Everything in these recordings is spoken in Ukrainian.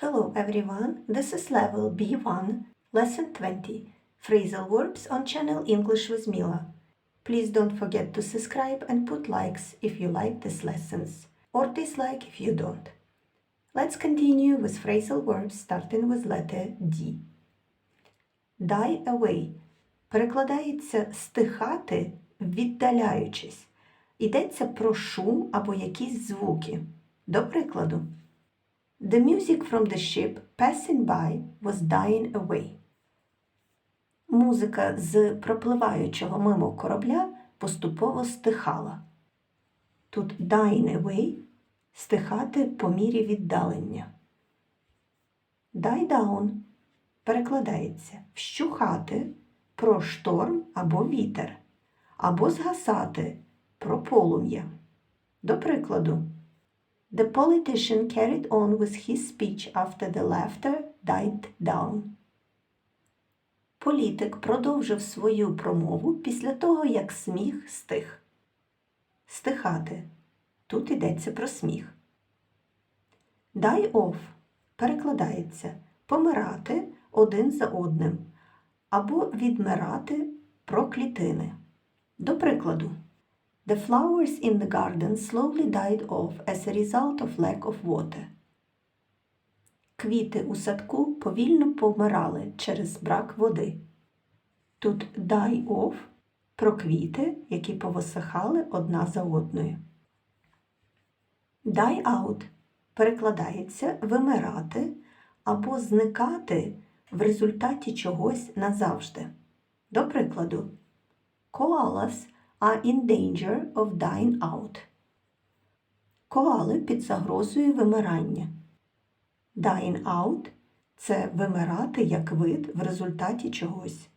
Hello everyone, this is level B1, lesson 20, phrasal verbs on channel English with Mila. Please don't forget to subscribe and put likes if you like these lessons, or dislike if you don't. Let's continue with phrasal verbs starting with letter D. Die away перекладається стихати, віддаляючись. Йдеться про шум або якісь звуки. До прикладу. The music from the ship passing by was dying away. Музика з пропливаючого мимо корабля поступово стихала. Тут dying away стихати по мірі віддалення. Die down перекладається вщухати про шторм або вітер, або згасати про полум'я. До прикладу. The politician carried on with his speech after the laughter died down. Політик продовжив свою промову після того, як сміх стих. Стихати. Тут йдеться про сміх. Die off перекладається помирати один за одним або відмирати про клітини. До прикладу. The flowers in the garden slowly died off as a result of lack of water. Квіти у садку повільно помирали через брак води. Тут die off про квіти, які повисихали одна за одною. Die out перекладається вимирати або зникати в результаті чогось назавжди. До прикладу, koalas are in danger of dying out. Коали під загрозою вимирання. Dying out це вимирати як вид в результаті чогось.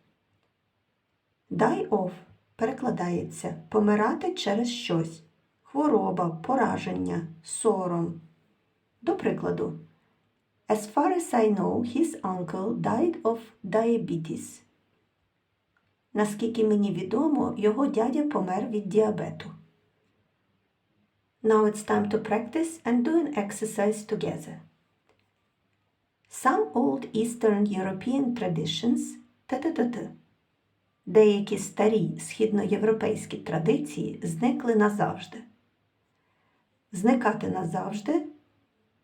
Die off перекладається помирати через щось. Хвороба, пораження, сором. До прикладу, As far as I know, his uncle died of diabetes. Наскільки мені відомо, його дядя помер від діабету. Now it's time to practice and do an exercise together. Some old Eastern European traditions т-т-т-т. Деякі старі східноєвропейські традиції зникли назавжди. Зникати назавжди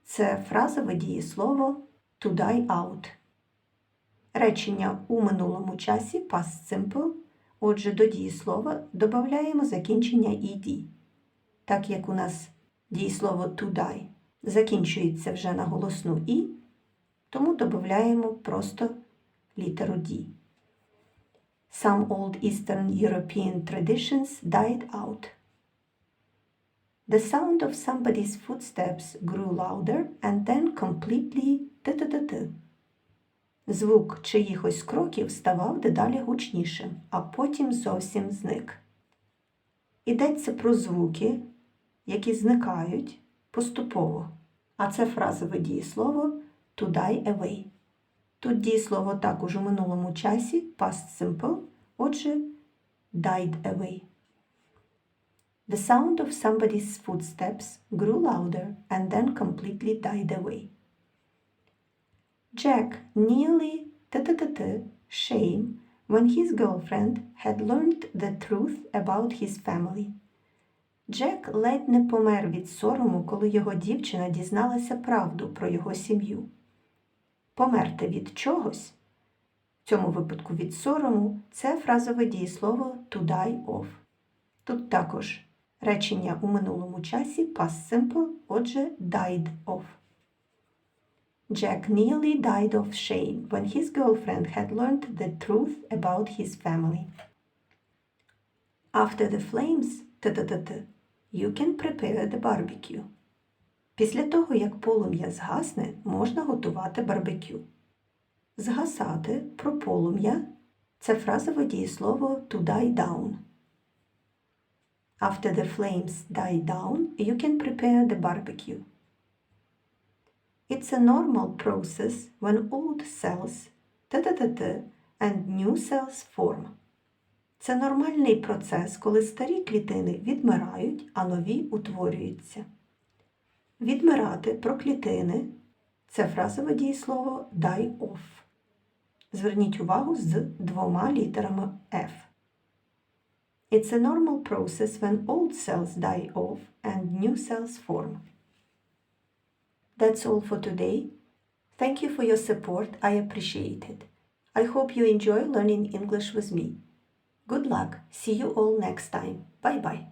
це фразове дієслово to die out. Речення у минулому часі past simple. Отже, до дієслова додаємо закінчення ed. Так як у нас дієслово to die закінчується вже на голосну і, тому додаємо просто літеру D. Some old Eastern European traditions died out. The sound of somebody's footsteps grew louder and then completely. Звук чиїхось кроків ставав дедалі гучнішим, а потім зовсім зник. Йдеться про звуки, які зникають поступово, а це фразове дієслово die away. Тут дієслово також у минулому часі past simple, отже, died away. The sound of somebody's footsteps grew louder and then completely died away. Jack nearly shame when his girlfriend had learned the truth about his family. Джек ледь не помер від сорому, коли його дівчина дізналася правду про його сім'ю. Померти від чогось, в цьому випадку від сорому, це фразове дієслово to die of. Тут також речення у минулому часі past simple, отже, died of. Jack nearly died of shame when his girlfriend had learned the truth about his family. After the flames, you can prepare the barbecue. Після того, як полум'я згасне, можна готувати барбекю. Згасати про полум'я це фразове дієслово to die down. After the flames die down, you can prepare the barbecue. It's a normal process when old cells т-т-т-т, and new cells form. Це нормальний процес, коли старі клітини відмирають, а нові утворюються. Відмирати про клітини Це фразове дієслово die off. Зверніть увагу з двома літерами F. It's a normal process when old cells die off and new cells form. That's all for today. Thank you for your support. I appreciate it. I hope you enjoy learning English with me. Good luck. See you all next time. Bye bye.